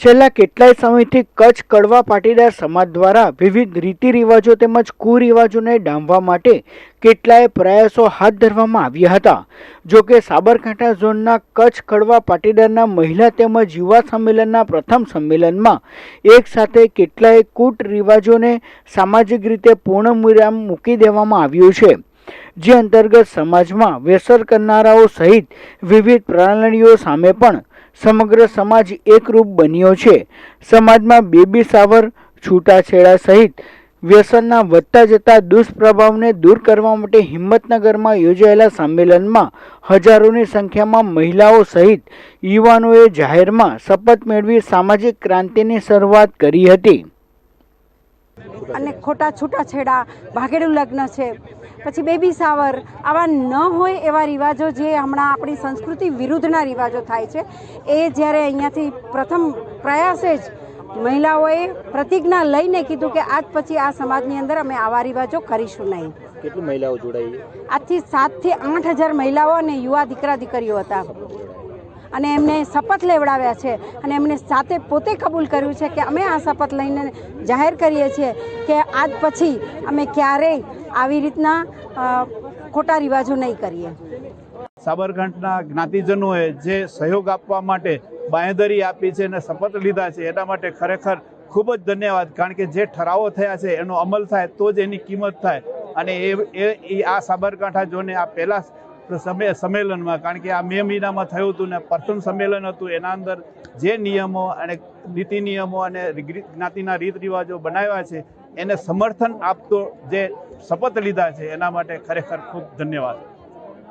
છેલ્લા કેટલાય સમયથી કચ્છ કડવા પાટીદાર સમાજ દ્વારા વિવિધ રીતિ રિવાજો તેમજ કુરિવાજોને ડામવા માટે કેટલાય પ્રયાસો હાથ ધરવામાં આવ્યા હતા. જો કે સાબરકાંઠા ઝોનના કચ્છ કડવા પાટીદારના મહિલા તેમજ યુવા સંમેલનના પ્રથમ સંમેલનમાં એક સાથે કેટલાય કૂટ રિવાજોને સામાજિક રીતે પૂર્ણ વિરામ મૂકી દેવામાં આવ્યું છે. જે અંતર્ગત સમાજમાં વ્યસર કરનારાઓ સહિત વિવિધ પ્રણાલીઓ સામે પણ સમગ્ર સમાજ એકરૂપ બન્યો છે. સમાજમાં બેબી સાવર, છૂટાછેડા સહિત વ્યસનના વધતા જતા દુષ્પ્રભાવને દૂર કરવા માટે હિંમતનગરમાં યોજાયેલા સંમેલનમાં હજારોની સંખ્યામાં મહિલાઓ સહિત યુવાનોએ જાહેરમાં શપથ મેળવી સામાજિક ક્રાંતિની શરૂઆત કરી હતી. અને ખોટા છૂટાછેડા, ભાગેડું લગ્ન છે. પછી બેબી સાવર. આવા ન હોય એવા રિવાજો જે હમણાં આપણી સંસ્કૃતિ વિરુદ્ધના રિવાજો થાય છે એ જ્યારે અહીંયાથી પ્રથમ પ્રયાસે જ મહિલાઓએ પ્રતિજ્ઞા લઈને કીધું કે આજ પછી આ સમાજની અંદર અમે આવા રિવાજો કરીશું નહીં. કેટલી મહિલાઓ જોડાઈ? આજથી સાતથી આઠ હજાર મહિલાઓ અને યુવા દીકરા દીકરીઓ હતા. અને એમને શપથ લેવડાવ્યા છે અને એમને સાથે પોતે કબૂલ કર્યું છે કે અમે આ શપથ લઈને જાહેર કરીએ છીએ કે આજ પછી અમે ક્યારેય આવી રીતના ખોટા રિવાજો નહીં કરીએ. સાબરકાંઠના જ્ઞાતિજનોએ જે સહયોગ આપવા માટે બાંયધરી આપી છે અને શપથ લીધા છે, એના માટે ખરેખર ખૂબ જ ધન્યવાદ. કારણ કે જે ઠરાવો થયા છે, એનો અમલ થાય તો જ એની કિંમત થાય. અને એ એ આ સાબરકાંઠા જોને આ પહેલાં સમય, સંમેલનમાં, કારણ કે આ મે મહિનામાં થયું હતું ને પ્રથમ સંમેલન હતું, એના અંદર જે નિયમો અને નીતિ નિયમો અને જ્ઞાતિના રીત રિવાજો બનાવ્યા છે એને સમર્થન આપતો જે શપથ લીધા છે એના માટે ખરેખર ખૂબ ધન્યવાદ.